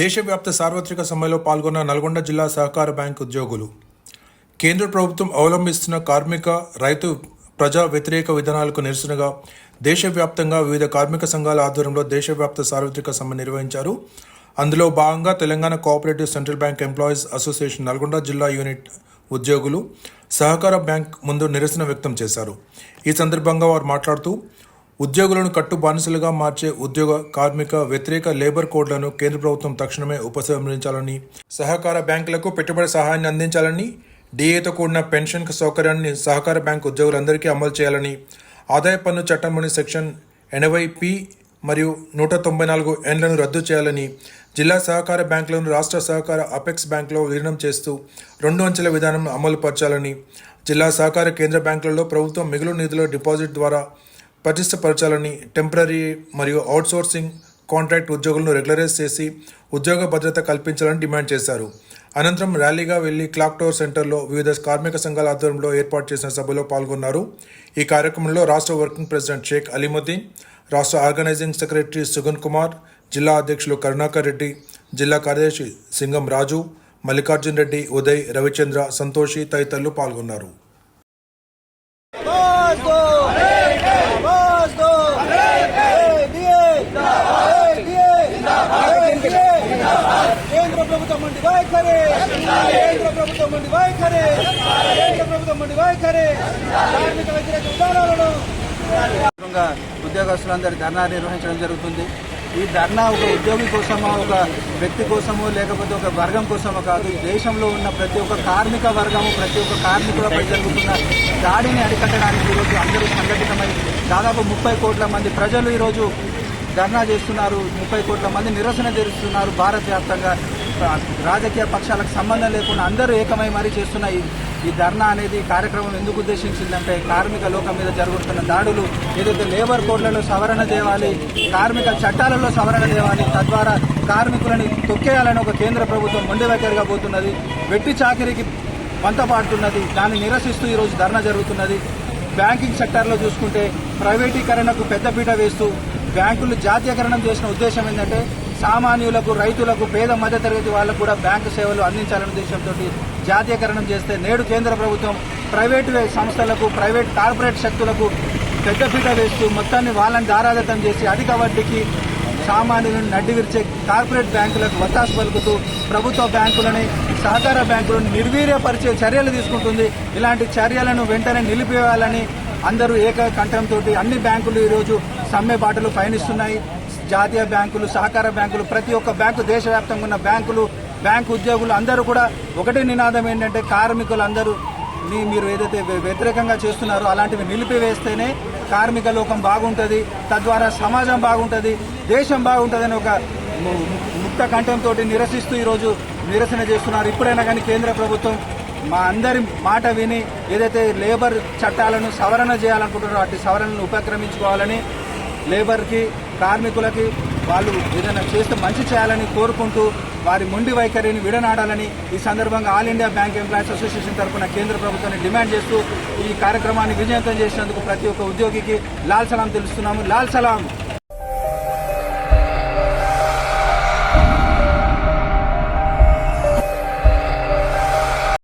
దేశవ్యాప్త సార్వత్రిక సమ్మెలో పాల్గొన్న నల్గొండ జిల్లా సహకార బ్యాంక్ ఉద్యోగులు. కేంద్ర ప్రభుత్వం అవలంబిస్తున్న కార్మిక రైతు ప్రజా వ్యతిరేక విధానాలకు నిరసనగా దేశవ్యాప్తంగా వివిధ కార్మిక సంఘాల ఆధ్వర్యంలో దేశవ్యాప్త సార్వత్రిక సమ్మె నిర్వహించారు. అందులో భాగంగా Telangana cooperative central bank employees association Nalgonda జిల్లా యూనిట్ ఉద్యోగులు సహకార బ్యాంక్ ముందు నిరసన వ్యక్తం చేశారు. ఈ సందర్భంగా వారు మాట్లాడుతూ ఉద్యోగులను కట్టు బానిసలుగా మార్చే ఉద్యోగ కార్మిక వ్యతిరేక లేబర్ కోడ్లను కేంద్ర ప్రభుత్వం తక్షణమే ఉపసంహరించాలని సహకార బ్యాంకులకు పెట్టుబడి సహాయాన్ని అందించాలని డిఏతో కూడిన పెన్షన్ సౌకర్యాన్ని సహకార బ్యాంకు ఉద్యోగులందరికీ అమలు చేయాలని ఆదాయ పన్ను చట్టంలోని సెక్షన్ ఎనభై పి మరియు నూట తొంభై నాలుగు ఎన్లను రద్దు చేయాలని జిల్లా సహకార బ్యాంకులను రాష్ట్ర సహకార అపెక్స్ బ్యాంకులో విలీనం చేస్తూ రెండు అంచెల విధానం అమలు పరచాలని జిల్లా సహకార కేంద్ర బ్యాంకులలో ప్రభుత్వం మిగులు నిధుల డిపాజిట్ ద్వారా పటిష్టపరచాలని టెంపరీ మరియు అవుట్సోర్సింగ్ కాంట్రాక్ట్ ఉద్యోగులను రెగ్యులరైజ్ చేసి ఉద్యోగ భద్రత కల్పించాలని డిమాండ్ చేశారు. అనంతరం ర్యాలీగా వెళ్ళి క్లాక్ టవర్ సెంటర్లో వివిధ కార్మిక సంఘాల ఆధ్వర్యంలో ఏర్పాటు చేసిన సభలో పాల్గొన్నారు. ఈ కార్యక్రమంలో రాష్ట్ర వర్కింగ్ ప్రెసిడెంట్ షేక్ అలీముద్దీన్ రాష్ట్ర ఆర్గనైజింగ్ సెక్రటరీ సుగన్ కుమార్ జిల్లా అధ్యక్షులు కరుణాకర్ రెడ్డి జిల్లా కార్యదర్శి సింగం రాజు మల్లికార్జున్ రెడ్డి ఉదయ్ రవిచంద్ర సంతోషి తదితరులు పాల్గొన్నారు. కేంద్ర ప్రభుత్వం మండి వైఖరే కేంద్ర ప్రభుత్వం మండి వైఖరే కేంద్ర ప్రభుత్వం మండి వైఖరే కార్మిక వ్యతిరేక విధానాలను ఉద్యోగస్తులందరి ధర్నా నిర్వహించడం జరుగుతుంది. ఈ ధర్నా ఒక ఉద్యోగి కోసమో ఒక వ్యక్తి కోసమో లేకపోతే ఒక వర్గం కోసమో కాదు. ఈ దేశంలో ఉన్న ప్రతి ఒక్క కార్మిక వర్గము ప్రతి ఒక్క కార్మికులపై జరుగుతున్న దాడిని అరికట్టడానికి ఈరోజు అందరూ సంఘటితమై దాదాపు ముప్పై కోట్ల మంది ప్రజలు ఈరోజు ధర్నా చేస్తున్నారు. ముప్పై కోట్ల మంది నిరసన తెరుస్తున్నారు భారత వ్యాప్తంగా రాజకీయ పక్షాలకు సంబంధం లేకుండా అందరూ ఏకమై మరీ చేస్తున్న ఈ ధర్నా అనేది కార్యక్రమం ఎందుకు ఉద్దేశించిందంటే కార్మిక లోకం మీద జరుగుతున్న దాడులు ఏదైతే లేబర్ కోడ్లలో సవరణ చేయాలి కార్మిక చట్టాలలో సవరణ చేయాలి తద్వారా కార్మికులని తొక్కేయాలని ఒక కేంద్ర ప్రభుత్వం మొండి వైఖరిగా పోతున్నది. వెట్టి చాకిరికి పంతపాడుతున్నది దాన్ని నిరసిస్తూ ఈరోజు ధర్నా జరుగుతున్నది. బ్యాంకింగ్ సెక్టార్లో చూసుకుంటే ప్రైవేటీకరణకు పెద్దపీట వేస్తూ బ్యాంకులు జాతీయకరణం చేసిన ఉద్దేశం ఏంటంటే సామాన్యులకు రైతులకు పేద మధ్యతరగతి వాళ్ళకు కూడా బ్యాంకు సేవలు అందించాలనే ఉద్దేశంతో జాతీయకరణం చేస్తే నేడు కేంద్ర ప్రభుత్వం ప్రైవేటు సంస్థలకు ప్రైవేట్ కార్పొరేట్ శక్తులకు పెద్దపీట వేస్తూ మొత్తాన్ని వాళ్ళని దారాగతం చేసి అధిక వడ్డీకి సామాన్యులను నడ్డి విరిచే కార్పొరేట్ బ్యాంకులకు వత్తాసు పలుకుతూ ప్రభుత్వ బ్యాంకులని సహకార బ్యాంకులను నిర్వీర్యపరిచే చర్యలు తీసుకుంటుంది. ఇలాంటి చర్యలను వెంటనే నిలిపివేయాలని అందరూ ఏక కంఠంతో అన్ని బ్యాంకులు ఈరోజు సమ్మె బాటలు పయనిస్తున్నాయి. జాతీయ బ్యాంకులు సహకార బ్యాంకులు ప్రతి ఒక్క బ్యాంకు దేశవ్యాప్తంగా ఉన్న బ్యాంకులు బ్యాంకు ఉద్యోగులు అందరూ కూడా ఒకటే నినాదం ఏంటంటే కార్మికులు అందరూ మీ మీరు ఏదైతే వ్యతిరేకంగా చేస్తున్నారో అలాంటివి నిలిపివేస్తేనే కార్మిక లోకం బాగుంటుంది తద్వారా సమాజం బాగుంటుంది దేశం బాగుంటుందని ఒక ముక్త కంఠంతో నిరసిస్తూ ఈరోజు నిరసన చేస్తున్నారు. ఇప్పుడైనా కానీ కేంద్ర ప్రభుత్వం మా అందరి మాట విని ఏదైతే లేబర్ చట్టాలను సవరణ చేయాలనుకుంటున్నారో అటు సవరణను ఉపక్రమించుకోవాలని లేబర్కి కార్మికులకి వాళ్ళు ఏదైనా చేస్తే మంచి చేయాలని కోరుకుంటూ వారి మొండి వైఖరిని విడనాడాలని ఈ సందర్భంగా all India bank employees association తరఫున కేంద్ర ప్రభుత్వాన్ని డిమాండ్ చేస్తూ ఈ కార్యక్రమాన్ని విజయవంతం చేసినందుకు ప్రతి ఒక్క ఉద్యోగికి లాల్ సలాం తెలుస్తున్నాము. లాల్ సలాం!